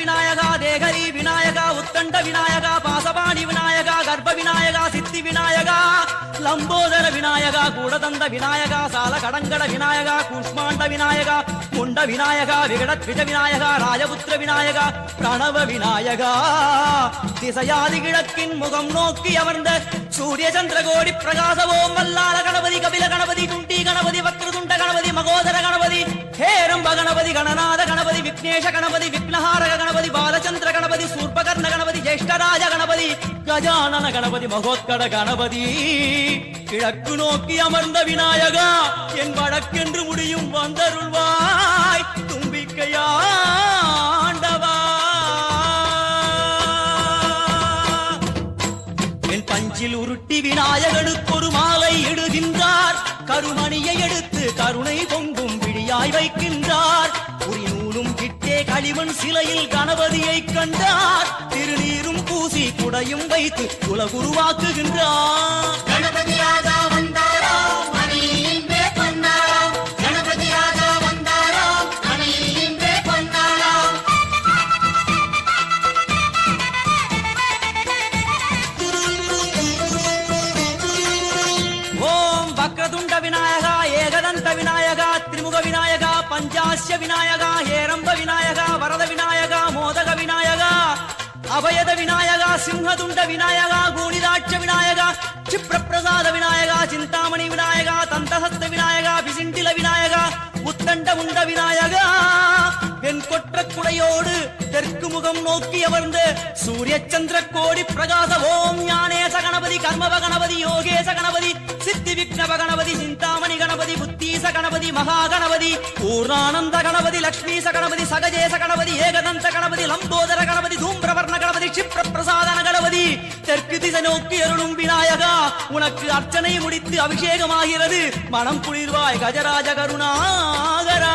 விநாயகா தேகரி விநாயகா உத்தண்ட விநாயகா பாசபாணி விநாயகா கர்ப்ப விநாயகா சித்தி விநாயகா லம்போதர விநாயகா கூடதந்த விநாயகா சால கடங்கட விநாயகா கூஷ்மாண்ட விநாயகா முண்ட விநாயகா விகடத்விஜ விநாயகா ராஜபுத்திர விநாயகா பிரணவ விநாயகா. திசையாதி கிழக்கின் முகம் நோக்கி அமர்ந்த சூரிய சந்திரகோடி பிரகாச ஓம் வல்லால கணபதி கபில கணபதி துண்டி கணபதி வக்ரதுண்ட கணபதி மகோதர கணபதி ஹேரம்ப கணபதி கணனா விக்னேஷ கணபதி விக்னஹாரக கணபதி பாலச்சந்திர கணபதி சூர்பகர்ண கணபதி ஜேஷ்டராஜ கணபதி கஜானன கணபதி மகோத்கட கணபதி கிழக்கு நோக்கி அமர்ந்த விநாயகா என் வழக்கென்று முடியும் வந்தருள்வாய் தும்பிக்கையாண்டவா என் பஞ்சில் உருட்டி விநாயகனுக்கு ஒரு மாலை இடுகின்றார் கருமணியை எடுத்து கருணை பொங்கும் விடியாய் வைக்கின்றார் களிமண் சிலையில் கணபதியை கண்டார். திருநீரும் பூசி குடையும் வைத்து குலகுருவாக்குகின்றார். கணபதி ராஜா வந்தாராம் மனையில் நின்றே பொன்னாளாம் கணபதி ராஜா வந்தாராம் மனையில் நின்றே பொன்னாளாம் ஓம் வக்ரதுண்ட விநாயகா ஏகதந்த விநாயகா திரிமுக விநாயகா பஞ்சாசிய விநாயகா ஏரம்ப விநாயகா வரத விநாயகா மோதக விநாயகா அபயத விநாயகா சிம்ஹதுண்ட விநாயகா கூணிதாட்ச விநாயகா ಕ್ಷಿಪ್ರಪ್ರಸಾದ ವಿನಾಯಕ ಚಿಂತಾಮಣಿ ವಿನಾಯಕ ತಂತಹಸ್ತ ವಿನಾಯಕ ಬಿಸಿಂಟಿಲ ವಿನಾಯಕ உத்தண்ட உண்ட விநாயகா. என் கொற்ற குடையோடு தெற்கு முகம் நோக்கி அமர்ந்து சூரிய சந்திர கோடி பிரகாச ஓம் ஞானேச கணபதி கர்மவ கணபதி யோகேச கணபதி சித்தி விக்னவ கணபதி சிந்தா கணபதி கணபதி மகா கணபதி பூர்ணானந்த கணபதி லக்ஷ்மீச கணபதி சகஜேச கணபதி ஏகதந்த கணபதி லம்போதர கணபதி தூம்பிரவர்ண கணபதி கஷிப்ர பிரசாதன கணபதி. தெற்கு திசை நோக்கி அருளும் விநாயகா உனக்கு அர்ச்சனை முடித்து அபிஷேகமாகிறது. மனம் குளிர்வாய் கஜராஜ கருணாகரா.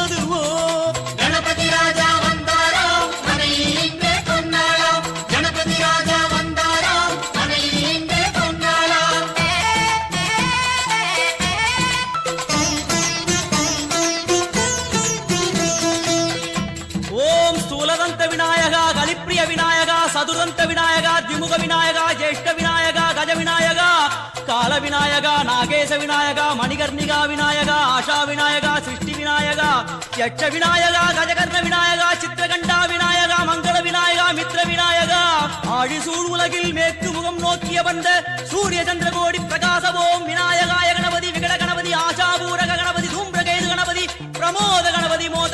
விநாயகா சதுரந்த விநாயகா திமுக விநாயகா ஜேஷ்ட விநாயகா கஜ விநாயகா கால விநாயகா நாகேச விநாயகா மணிகர்ணிகா விநாயகா ஆஷா விநாயகா சிருஷ்டி விநாயகா யட்ச விநாயகா கஜகர்ண விநாயகா சித்திரகண்டா விநாயகா மங்கள விநாயகா மித்ர விநாயகா ஆழிசூழ் உலகில் மேற்கு முகம் நோக்கிய வந்த சூரிய சந்திரகோடி பிரகாச ஓம் விநாயகாய கணபதி விகட கணபதி ஆஷாபூரக கணபதி தூம்பிரகேது கணபதி பிரமோத கணபதி மோத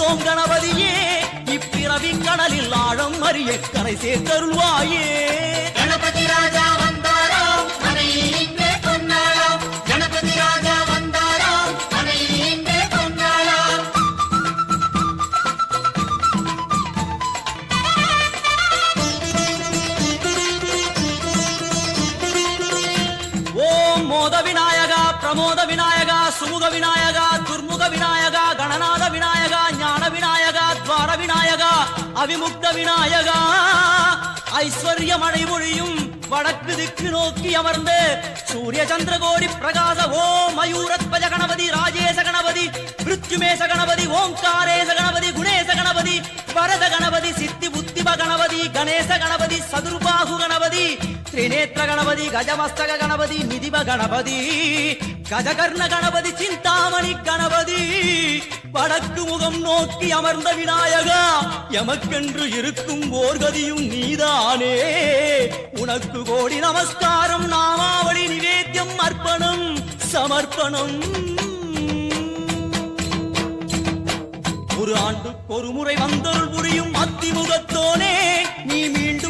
தொழுதோம் கணபதியே இப்பிறவி கடலில் ஆழம் அறிய கரை சேர்த்தருள்வாயே. கணபதி ராஜா பொன்னாளாம் கணபதி ராஜா பொன்னாளாம் ஓம் மோத விநாயகா பிரமோத விநாயகா சுமுக விநாயகா துர்முக விநாயகா கணநாத விநாயகா அவிமுக்த விநாயகா. ஐஸ்வர்ய மழை பொழியும் வடக்கு திக்கு நோக்கி அமர்ந்து சூரிய சந்திர கோடி பிரகாச ஓ மயூரத்வஜ கணபதி ராஜேச கணபதி மிருத்யுமேச கணபதி ஓங்காரேச கணபதி குணேச கணபதி வரத கணபதி சித்தி புத்திப கணபதி கணேச கணபதி சதுர்பாகு கணபதி திரிநேத்திர கணபதி கஜமஸ்தக கணபதி நிதிப கணபதி கஜகர்ண கணபதி சிந்தாமணி கணபதி. வடக்கு முகம் நோக்கி அமர்ந்த விநாயகா எமக்கென்று இருக்கும் ஓர்கதியும் நீதானே. உனக்கு கோடி நமஸ்காரம் நாமாவளி நிவேத்தியம் அர்ப்பணம் சமர்ப்பணம். ஒரு ஆண்டுக்கு ஒரு முறை வந்தருள் புரியும் அத்திமுகத்தோனே நீ மீண்டும் மீண்டும்